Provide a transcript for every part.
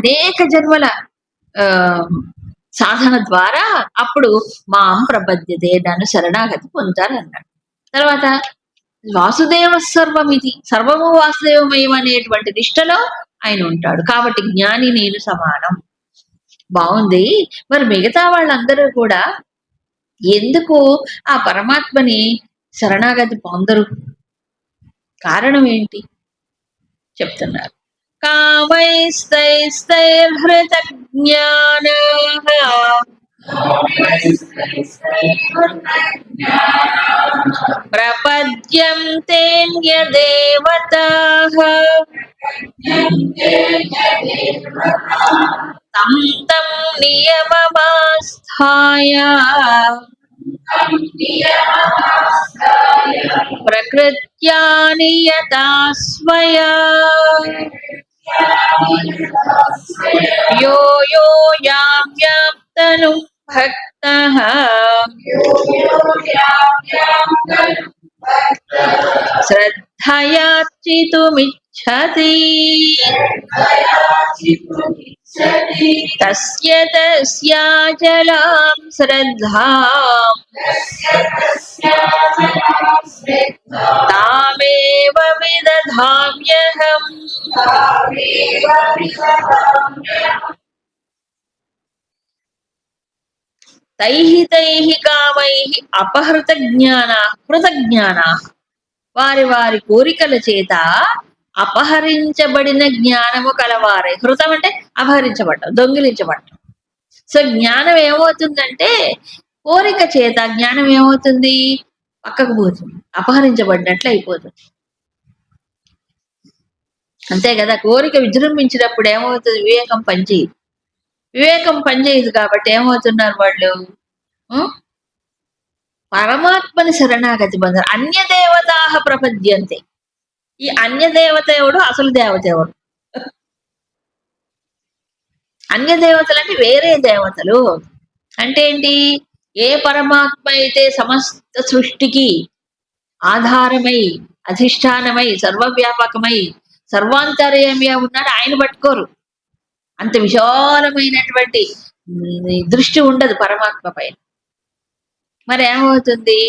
అనేక జన్మల ఆ సాధన ద్వారా అప్పుడు మాం ప్రబద్ధ్యతే నన్ను శరణాగతి పొందుతారు అన్నాడు తర్వాత వాసుదేవ సర్వం ఇది సర్వము వాసుదేవమయం అనేటువంటి నిష్టలో ఆయన ఉంటాడు. కాబట్టి జ్ఞాని నేను సమానం. బాగుంది. మరి మిగతా వాళ్ళందరూ కూడా ఎందుకు ఆ పరమాత్మని శరణాగతి పొందరు? కారణం ఏంటి? చెప్తున్నారు. కామైస్తైస్తైర్హృత జ్ఞాన ప్రపద్యంతేన్యదేవతా తం తం నియమమాస్థాయ ప్రకృత్యా నియతా స్వయా యో యో యామ్యాప్తను భక్త శ్రద్ధయార్చితుమిచ్చతి తస్య తస్యాచలాం శ్రద్ధాం తామేవ విదధామ్యహం తైహి తైహి కామైః అపహృత జ్ఞానా కృత జ్ఞానా వారి వారి కోరికల చేత అపహరించబడిన జ్ఞానము కలవారే. హృతం అంటే అపహరించబడటం దొంగిలించబడటం సో జ్ఞానం ఏమవుతుందంటే కోరిక చేత జ్ఞానం ఏమవుతుంది? పక్కకు పోతుంది. అపహరించబడినట్లు అయిపోతుంది. అంతే కదా? కోరిక విజృంభించినప్పుడు ఏమవుతుంది? వివేకం పనిచేయదు. వివేకం పనిచేయదు కాబట్టి ఏమవుతున్నారు వాళ్ళు? పరమాత్మని శరణాగతి పొందారు. అన్య దేవతా ప్రపద్యంతే. ఈ అన్య దేవత ఎవడు అసలు దేవత ఎవడు అన్య దేవతలు అంటే వేరే దేవతలు. అంటే ఏంటి? ఏ పరమాత్మ అయితే సమస్త సృష్టికి ఆధారమై అధిష్టానమై సర్వవ్యాపకమై సర్వాంతర్యమిగా ఉన్నాడు ఆయన పట్టుకోరు. అంత విశాలమైనటువంటి దృష్టి ఉండదు పరమాత్మ పైన. మరి ఏమవుతుంది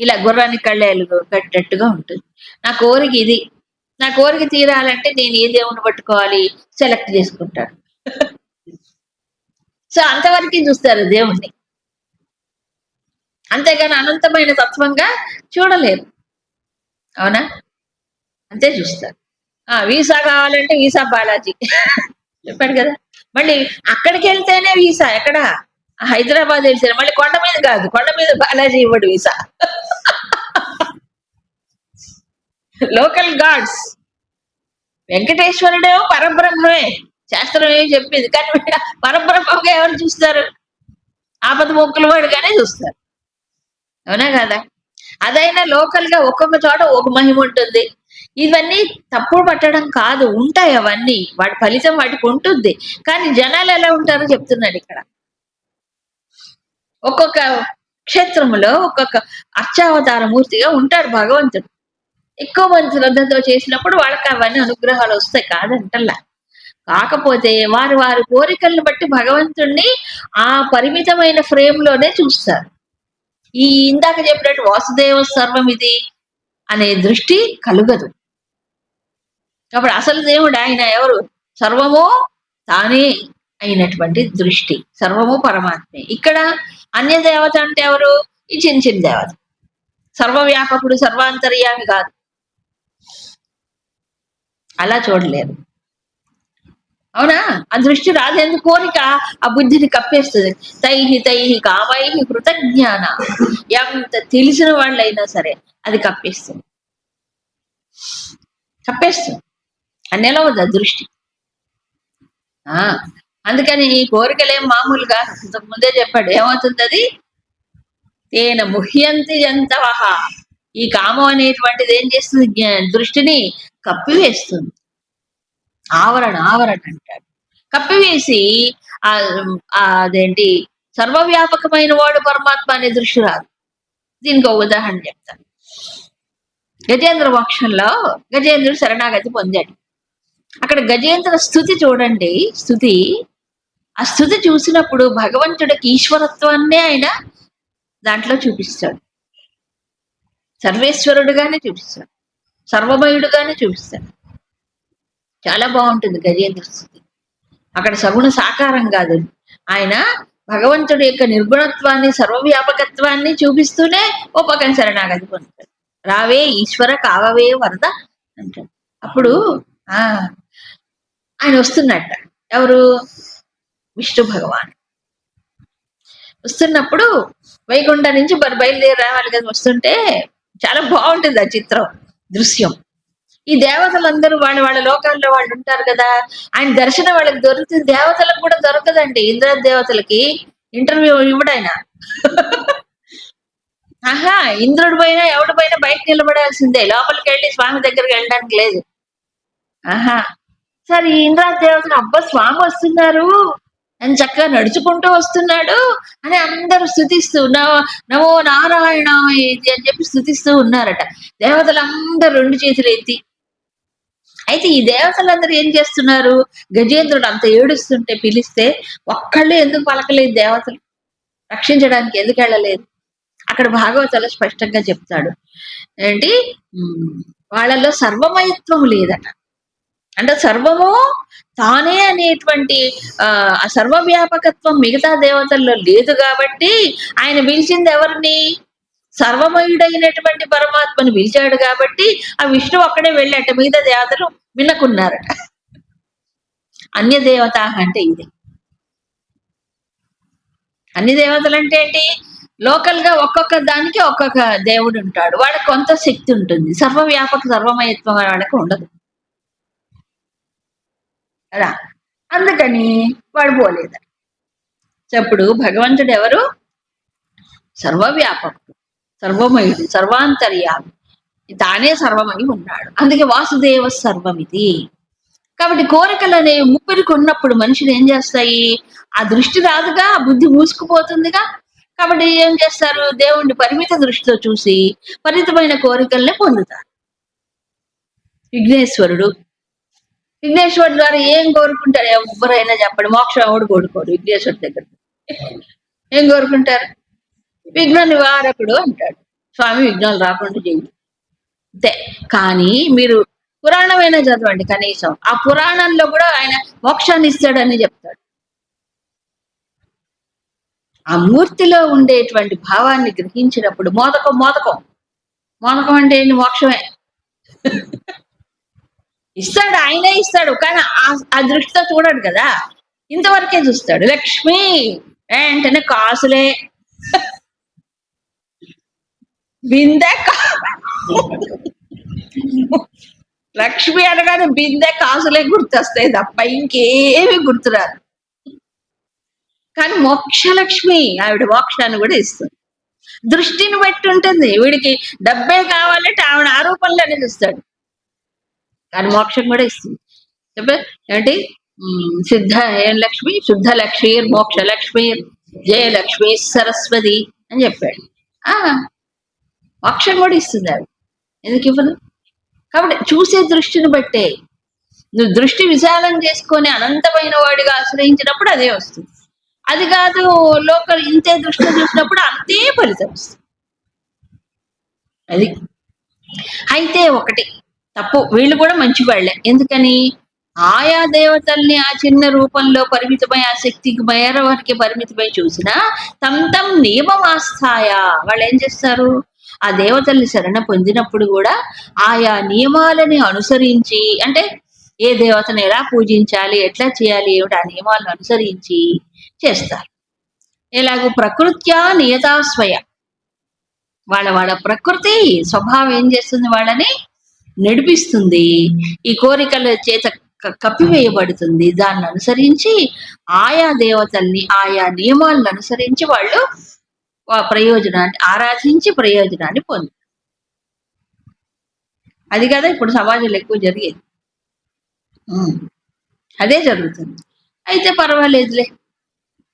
ఇలా గుర్రానికి కళ్ళేలు కట్టేట్టుగా ఉంటుంది. నా కోరిక ఇది. నా కోరిక తీరాలంటే నేను ఏ దేవుని పట్టుకోవాలి? సెలెక్ట్ చేసుకుంటాను. సో అంతవరకు చూస్తారు దేవుణ్ణి. అంతేగాని అనంతమైన తత్వంగా చూడలేరు. అవునా? అంతే చూస్తారు. ఆ వీసా కావాలంటే వీసా బాలాజీ. చెప్పాడు కదా. మళ్ళీ అక్కడికి వెళ్తేనే వీసా. ఎక్కడ? హైదరాబాద్ వెళ్తే మళ్ళీ కొండ మీద కాదు. కొండ మీద బాలాజీ ఇవ్వడు వీసా. లోకల్ గాడ్స్ వెంకటేశ్వరుడేమో పరబ్రహ్మమే శాస్త్రం ఏం చెప్పింది? కానీ పరబ్రహ్మగా ఎవరు చూస్తారు? ఆపద మొక్కులు వాడుగానే చూస్తారు. అవునా కదా? అదైనా లోకల్గా ఒక్కొక్క చోట ఒక మహిమ ఉంటుంది. ఇవన్నీ తప్పుడు పట్టడం కాదు. ఉంటాయి అవన్నీ. వాటి ఫలితం వాటికి ఉంటుంది. కానీ జనాలు ఎలా ఉంటారో చెప్తున్నాడు ఇక్కడ. ఒక్కొక్క క్షేత్రములో ఒక్కొక్క అర్చావతార మూర్తిగా ఉంటాడు భగవంతుడు. ఎక్కువ మంది శ్రద్ధతో చేసినప్పుడు వాళ్ళకి అవన్నీ అనుగ్రహాలు వస్తాయి కాదంటల్లా కాకపోతే వారి వారి కోరికలను బట్టి భగవంతుణ్ణి ఆ పరిమితమైన ఫ్రేమ్లోనే చూస్తారు. ఈ ఇందాక చెప్పినట్టు వాసుదేవ సర్వం ఇది అనే దృష్టి కలుగదు. కాబట్టి అసలు దేవుడు ఆయన ఎవరు? సర్వము తానే అయినటువంటి దృష్టి. సర్వము పరమాత్మే. ఇక్కడ అన్య దేవత అంటే ఎవరు? ఈ చిన్న చిన్న దేవత. సర్వవ్యాపకుడు సర్వాంతర్యామి కాదు. అలా చూడలేరు అవునా? ఆ దృష్టి రాదేందుకు కోరిక ఆ బుద్ధిని కప్పేస్తుంది. తైహి తైహి కామైహి కృతజ్ఞాన. ఎంత తెలిసిన వాళ్ళైనా సరే అది కప్పేస్తుంది. కప్పేస్తుంది. అని నిలవదు ఆ దృష్టి. ఆ అందుకని ఈ కోరికలేం మామూలుగా? ముందే చెప్పాడు. ఏమవుతుంది అది తేన ముహ్యంతి జంతవహ. ఈ కామం అనేటువంటిది ఏం చేస్తుంది? దృష్టిని కప్పివేస్తుంది. ఆవరణ ఆవరణ అంటాడు కప్పివేసి అదేంటి? సర్వవ్యాపకమైన వాడు పరమాత్మ అనే దృష్టి రాదు. దీనికి ఒక ఉదాహరణ చెప్తాను. గజేంద్ర మోక్షంలో గజేంద్రుడు శరణాగతి పొందాడు. అక్కడ గజేంద్ర స్థుతి చూడండి. స్థుతి ఆ స్థుతి చూసినప్పుడు భగవంతుడికి ఈశ్వరత్వాన్నే ఆయన దాంట్లో చూపిస్తాడు. సర్వేశ్వరుడుగానే చూపిస్తాడు. సర్వమయుడుగానే చూపిస్తాడు. చాలా బాగుంటుంది గజేంద్ర స్థితి. అక్కడ సగుణ సాకారం కాదు. ఆయన భగవంతుడి యొక్క నిర్గుణత్వాన్ని సర్వవ్యాపకత్వాన్ని చూపిస్తూనే ఉపకం శరణాగతి పొందుతాడు. రావే ఈశ్వర కావవే వరద అంటాడు. అప్పుడు ఆ ఆయన వస్తున్నట్ట. ఎవరు? విష్ణు భగవాన్. వస్తున్నప్పుడు వైకుంఠ నుంచి బయలుదేరి రావాలి కదా వస్తుంటే చాలా బాగుంటుంది ఆ చిత్రం దృశ్యం. ఈ దేవతలందరూ వాళ్ళ వాళ్ళ లోకాల్లో వాళ్ళు ఉంటారు కదా ఆయన దర్శనం వాళ్ళకి దొరుకుతుంది దేవతలకు కూడా దొరకదండి. ఇంద్ర దేవతలకి ఇంటర్వ్యూ ఇవ్వడైనా ఆహా ఇంద్రుడి పైన ఎవడి పైన బయట నిలబడాల్సిందే. లోపలికి వెళ్ళి స్వామి దగ్గరికి వెళ్ళడానికి లేదు. ఆహా. సరే ఈ ఇంద్రా దేవతలు అబ్బా స్వామి వస్తున్నారు. అని చక్కగా నడుచుకుంటూ వస్తున్నాడు అని అందరూ స్థుతిస్తూ నమో నమో నారాయణ ఇది అని చెప్పి స్థుతిస్తూ ఉన్నారట. దేవతలందరూ రెండు చేతులు ఎత్తి. అయితే ఈ దేవతలందరూ ఏం చేస్తున్నారు? గజేంద్రుడు అంత ఏడుస్తుంటే పిలిస్తే ఒక్కళ్ళు ఎందుకు పలకలేదు దేవతలు? రక్షించడానికి ఎందుకు వెళ్ళలేదు? అక్కడ భాగవతాలు స్పష్టంగా చెప్తాడు. ఏంటి? వాళ్ళలో సర్వమయత్వం లేదట. అంటే సర్వము తానే అనేటువంటి ఆ సర్వవ్యాపకత్వం మిగతా దేవతల్లో లేదు కాబట్టి ఆయన పిలిచింది ఎవరిని? సర్వమయుడైనటువంటి పరమాత్మని పిలిచాడు కాబట్టి ఆ విష్ణు అక్కడే వెళ్ళట మిగతా దేవతలు వినకున్నారట. అన్య దేవత అంటే ఇది. అన్ని దేవతలు అంటే ఏంటి? లోకల్గా ఒక్కొక్క దానికి ఒక్కొక్క దేవుడు ఉంటాడు. వాడికి కొంత శక్తి ఉంటుంది. సర్వవ్యాపక సర్వమయత్వం వాడికి ఉండదు. కదా? అందుకని వాడు పోలేదు. చెప్పుడు భగవంతుడు ఎవరు సర్వవ్యాపకుడు సర్వమయుడు సర్వాంతర్యామి. తానే సర్వమై ఉన్నాడు. అందుకే వాసుదేవ సర్వమిది కాబట్టి కోరికలు అనేవి ముప్పిరికి ఉన్నప్పుడు మనుషులు ఏం చేస్తాయి? ఆ దృష్టి రాదుగా ఆ బుద్ధి మూసుకుపోతుందిగా. కాబట్టి ఏం చేస్తారు? దేవుణ్ణి పరిమిత దృష్టితో చూసి పరిమితమైన కోరికల్ని పొందుతారు. విఘ్నేశ్వరుడు విఘ్నేశ్వరుడు ద్వారా ఏం కోరుకుంటారు? ఎవరైనా చెప్పండి. మోక్షం ఎవడు కోరుకోడు విఘ్నేశ్వరుడు దగ్గర. ఏం కోరుకుంటారు? విఘ్న నివారకుడు అంటాడు. స్వామి విఘ్నాలు రాకుండా చేయండి. అంతే. కానీ మీరు పురాణమైనా చదవండి కనీసం. ఆ పురాణంలో కూడా ఆయన మోక్షాన్ని ఇస్తాడని చెప్తాడు. ఆ మూర్తిలో ఉండేటువంటి భావాన్ని గ్రహించినప్పుడు మోదకం మోదకం. మోదకం అంటే ఏంటి? మోక్షమే. ఇస్తాడు ఆయనే ఇస్తాడు కానీ ఆ- దృష్టితో చూడడు కదా. ఇంతవరకే చూస్తాడు. లక్ష్మి! వెంటనే కాసులే. బిందె కా- లక్ష్మి అనగానే బిందె కాసులే గుర్తొస్తాయి తప్ప ఇంకేమి గుర్తురాదు. కానీ మోక్షలక్ష్మి ఆవిడ మోక్షాన్ని కూడా ఇస్తుంది. దృష్టిని బట్టి ఉంటుంది. వీడికి డబ్బే కావాలంటే ఆవిడ ఆరోపణలోనే చూస్తాడు. కానీ మోక్షం కూడా ఇస్తుంది. చెప్పే ఏంటి? సిద్ధ ఏం లక్ష్మి? శుద్ధ లక్ష్మీర్ మోక్ష లక్ష్మీర్ జయలక్ష్మి సరస్వతి అని చెప్పాడు. ఆ మోక్షం కూడా ఇస్తుంది ఆవిడ ఎందుకు ఇవ్వదు? కాబట్టి చూసే దృష్టిని బట్టే. నువ్వు దృష్టి విశాలం చేసుకొని అనంతమైన వాడిగా ఆశ్రయించినప్పుడు అదే వస్తుంది. అది కాదు లోకల్ ఇంతే దృష్టిని చూసినప్పుడు అంతే ఫలితం వస్తుంది. అది. అయితే ఒకటి. తప్పు. వీళ్ళు కూడా మంచి వాళ్ళే. ఎందుకని? ఆయా దేవతల్ని ఆ చిన్న రూపంలో పరిమితమై ఆ శక్తికి మేర పరిమితమై చూసినా తమ్ తమ్ నియమమాస్థాయ. వాళ్ళు ఏం చేస్తారు? ఆ దేవతల్ని శరణ పొందినప్పుడు కూడా ఆయా నియమాలని అనుసరించి అంటే ఏ దేవతను ఎలా పూజించాలి ఎట్లా చేయాలి ఏమిటి ఆ నియమాలను అనుసరించి చేస్తారు. ఎలాగో ప్రకృత్యా నియతాస్వయ వాళ్ళ వాళ్ళ ప్రకృతి స్వభావం ఏం చేస్తుంది వాళ్ళని? నడిపిస్తుంది. ఈ కోరికల చేత కప్పివేయబడుతుంది. దాన్ని అనుసరించి ఆయా దేవతల్ని ఆయా నియమాలను అనుసరించి వాళ్ళు ఆ ప్రయోజనాన్ని ఆరాధించి ప్రయోజనాన్ని పొందు అది కదా ఇప్పుడు సమాజంలో ఎక్కువ జరిగేది. అదే జరుగుతుంది. అయితే పర్వాలేదులే.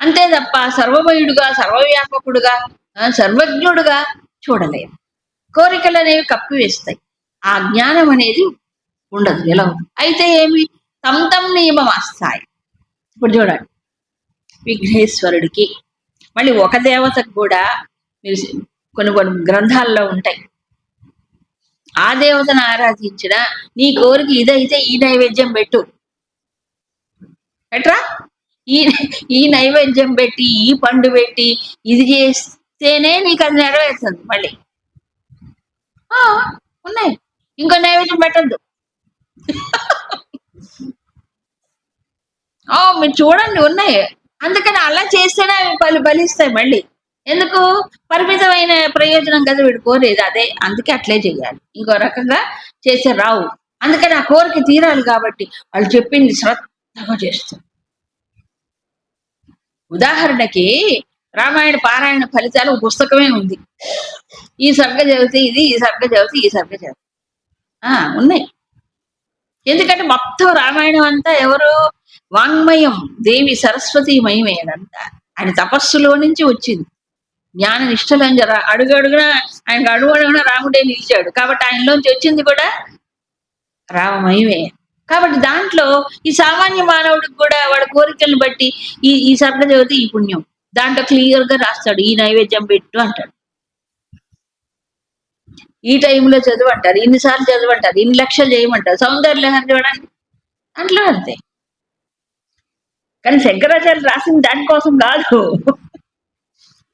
అంతే తప్ప సర్వమయుడుగా సర్వవ్యాపకుడుగా సర్వజ్ఞుడుగా చూడలేదు కోరికలు అనేవి కప్పివేస్తాయి. ఆ జ్ఞానం అనేది ఉండదు. ఎలా ఉంది. అయితే ఏమి? తమ్ తమ్ నియమం వస్తాయి ఇప్పుడు చూడండి. విఘ్నేశ్వరుడికి మళ్ళీ ఒక దేవతకు కూడా మీరు కొన్ని కొన్ని గ్రంథాల్లో ఉంటాయి. ఆ దేవతను ఆరాధించిన నీ కోరిక ఇదైతే ఈ నైవేద్యం పెట్టు. ఎట్రా? ఈ ఈ నైవేద్యం పెట్టి ఈ పండు పెట్టి ఇది చేస్తేనే నీకు అది నెరవేరుతుంది మళ్ళీ. ఆ, ఉన్నాయి. ఇంకో నైవేద్యం పెట్టద్దు. మీరు చూడండి ఉన్నాయి. అందుకని అలా చేస్తేనే అవి బలి బలిస్తాయి మళ్ళీ. ఎందుకు? పరిమితమైన ప్రయోజనం కదా వీడు కోరేది. అదే అందుకే అట్లే చేయాలి ఇంకో రకంగా చేసే రావు. అందుకని ఆ కోరిక తీరాలి కాబట్టి వాళ్ళు చెప్పింది శ్రద్ధగా చేస్తారు. ఉదాహరణకి రామాయణ పారాయణ ఫలితాలు పుస్తకమే ఉంది. ఈ సర్గ చదివితే ఇది ఈ సర్గ చదివితే ఈ సర్గ చదివితే ఆ ఉన్నాయి. ఎందుకంటే మొత్తం రామాయణం అంతా ఎవరు వాంగ్మయం దేవి సరస్వతి మయమే అదంతా ఆయన తపస్సులో నుంచి వచ్చింది. జ్ఞాన నిష్టలని అని అడుగు అడుగున ఆయనకు అడుగు అడుగున రాముడే నిలిచాడు. కాబట్టి ఆయనలోంచి వచ్చింది కూడా రామమయమే కాబట్టి దాంట్లో ఈ సామాన్య మానవుడికి కూడా వాడి కోరికలను బట్టి ఈ ఈ సర్గ ఈ పుణ్యం. దాంట్లో క్లియర్గా రాస్తాడు ఈ నైవేద్యం పెట్టు అంటాడు. ఈ టైంలో చదవంటారు ఇన్నిసార్లు చదవంటారు ఇన్ని లక్షలు చేయమంటారు సౌందర్య లహరి చూడండి. దాంట్లో అంతే. కానీ శంకరాచార్య రాసింది దానికోసం కాదు.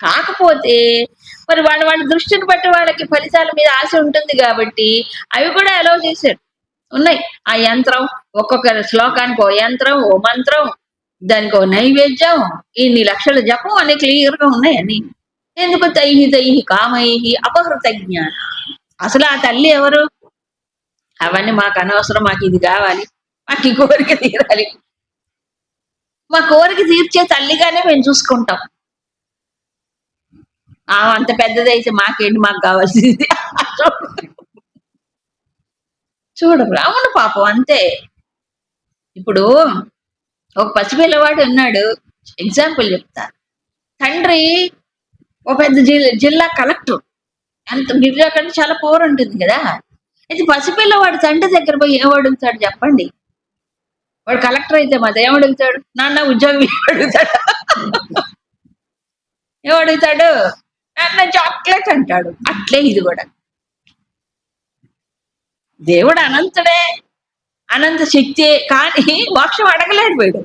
కాకపోతే మరి వాళ్ళ వాళ్ళ దృష్టిని బట్టి వాళ్ళకి ఫలితాల మీద ఆశ ఉంటుంది కాబట్టి అవి కూడా అలౌ చేశాడు ఉన్నాయి. ఆ యంత్రం ఒక్కొక్క శ్లోకానికి ఓ యంత్రం ఓ మంత్రం దానికి ఓ నైవేద్యం ఇన్ని లక్షల జపం అని క్లియర్గా ఉన్నాయి అన్ని. ఎందుకు తైహి తైహి కామైహి అపహృత జ్ఞాన అసలు ఆ తల్లి ఎవరు? అవన్నీ మాకు అనవసరం మాకు ఇది కావాలి మాకు ఈ కోరిక తీరాలి. మా కోరిక తీర్చే తల్లిగానే మేము చూసుకుంటాం. ఆ అంత పెద్దదైతే మాకేంటి మాకు కావాల్సింది? చూడరు అవును పాపం అంతే. ఇప్పుడు ఒక పసిపిల్లవాడు ఉన్నాడు ఎగ్జాంపుల్ చెప్తా. తండ్రి ఒక పెద్ద జిల్లా జిల్లా కలెక్టర్. అంత గిరిజా కంటే చాలా పోర్ ఉంటుంది కదా? అయితే పసిపిల్లవాడు తండ్రి దగ్గర పోయి ఏం అడుగుతాడు చెప్పండి? వాడు కలెక్టర్ అయితే మాది ఏం అడుగుతాడు? నాన్న ఉద్యోగం అడుగుతాడు? ఏం అడుగుతాడు? నాన్న చాక్లెట్ అంటాడు. అట్లే ఇది కూడా. దేవుడు అనంతుడే. అనంత శక్తి కానీ మోక్షం అడగలేడు వీడు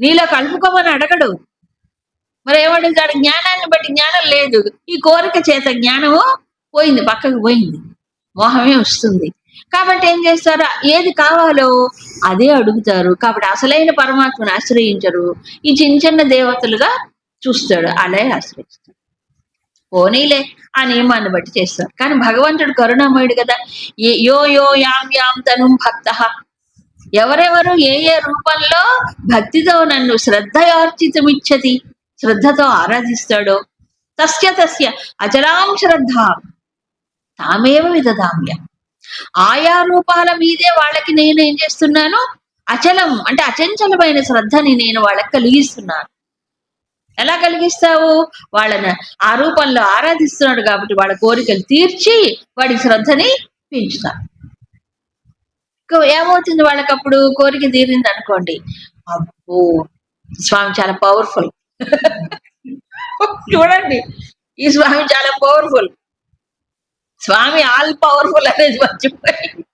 నీలో కలుపుకోమని అడగడు. మరి ఏమడుగుతాడు జ్ఞానాన్ని బట్టి జ్ఞానం లేదు. ఈ కోరిక చేత జ్ఞానము పోయింది పక్కకు పోయింది. మోహమే వస్తుంది. కాబట్టి ఏం చేస్తారు? ఏది కావాలో అదే అడుగుతారు. కాబట్టి అసలైన పరమాత్మను ఆశ్రయించరు. ఈ చిన్న చిన్న దేవతలుగా చూస్తాడు. అలాగే ఆశ్రయిస్తాడు పోనీలే ఆ నియమాన్ని బట్టి చేస్తారు. కానీ భగవంతుడు కరుణామయుడు కదా. ఏ- యో యో యాం యాం తను భక్త. ఎవరెవరు ఏ ఏ రూపంలో భక్తితో నన్ను శ్రద్ధయార్చితమిచ్చతి శ్రద్ధతో ఆరాధిస్తాడో. తస్య తస్య అచలాం శ్రద్ధ. తామేవ విదదామ్య ఆయా రూపాల మీదే వాళ్ళకి నేను ఏం చేస్తున్నాను? అచలం అంటే అచంచలమైన శ్రద్ధని నేను వాళ్ళకి కలిగిస్తున్నాను. ఎలా కలిగిస్తావు? వాళ్ళని ఆ రూపంలో ఆరాధిస్తున్నాడు కాబట్టి వాళ్ళ కోరికలు తీర్చి వాడి శ్రద్ధని పెంచుతాను ఏమవుతుంది వాళ్ళకి అప్పుడు కోరిక తీరింది అనుకోండి అబ్బో! స్వామి చాలా పవర్ఫుల్ చూడండి. ఈ స్వామి చాలా పవర్ఫుల్ స్వామి ఆల్ పవర్ఫుల్ అనేది మర్చిపోయి.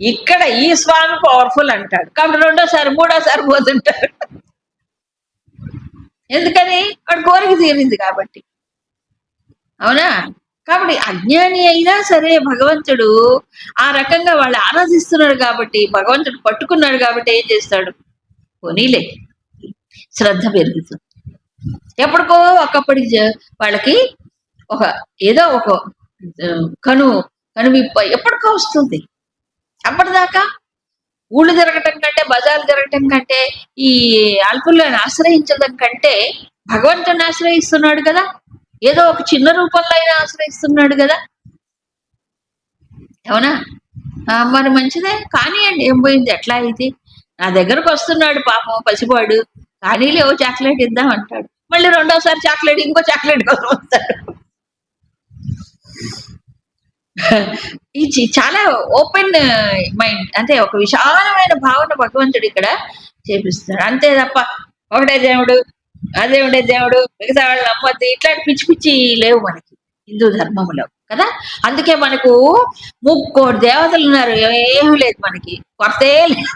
ఇక్కడ ఈ స్వామి పవర్ఫుల్ అంటాడు. కాబట్టి రెండోసారి మూడోసారి పోతుంటారు ఎందుకని? వాడు కోరిక తీరింది కాబట్టి. అవునా? కాబట్టి అజ్ఞాని అయినా సరే భగవంతుడు ఆ రకంగా వాళ్ళు ఆరాధిస్తున్నాడు కాబట్టి భగవంతుడు పట్టుకున్నాడు కాబట్టి ఏం చేస్తాడు? పోనీలే. శ్రద్ధ పెరుగుతుంది. ఎప్పటికో ఒకప్పటి వాళ్ళకి ఒక ఏదో ఒక కను కనువిప్ప ఎప్పటికో వస్తుంది. అప్పటిదాకా ఊళ్ళు తిరగటం కంటే బజార్లు తిరగటం కంటే ఈ అల్పులను ఆశ్రయించడం కంటే భగవంతుని ఆశ్రయిస్తున్నాడు కదా. ఏదో ఒక చిన్న రూపంలో అయినా ఆశ్రయిస్తున్నాడు కదా. అవునా? మరి మంచిదే. కానివ్వండి ఏం పోయింది? ఎట్లా అయితే నా దగ్గరకు వస్తున్నాడు పాపం పసివాడు. కానీ లేవో చాక్లెట్ ఇద్దాం అంటాడు. మళ్ళీ రెండోసారి చాక్లెట్ ఇంకో చాక్లెట్ కోసం వస్తాడు ఇది చాలా ఓపెన్ మైండ్ అంటే ఒక విశాలమైన భావన భగవంతుడు ఇక్కడ చేపిస్తాడు అంతే తప్ప ఒకటే దేవుడు అదే ఉండే దేవుడు మిగతా వాళ్ళు నమ్మద్దు. ఇట్లాంటి పిచ్చి పిచ్చి లేవు మనకి హిందూ ధర్మంలో కదా? అందుకే మనకు ముక్కోటి దేవతలు ఉన్నారు. ఏమీ లేదు మనకి. కొరతే లేదు.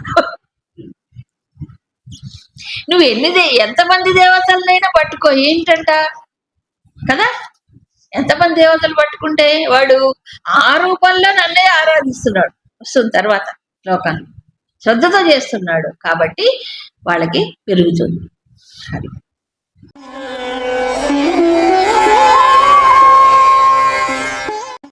నువ్వు ఎన్ని దే- ఎంతమంది దేవతలనైనా పట్టుకో ఏంటంట? కదా? ఎంతమంది దేవతలు పట్టుకుంటే వాడు ఆ రూపంలో నన్నే ఆరాధిస్తున్నాడు. వస్తుంది తర్వాత లోకాన్ని శ్రద్ధతో చేస్తున్నాడు కాబట్టి వాళ్ళకి పెరుగుతుంది. అది.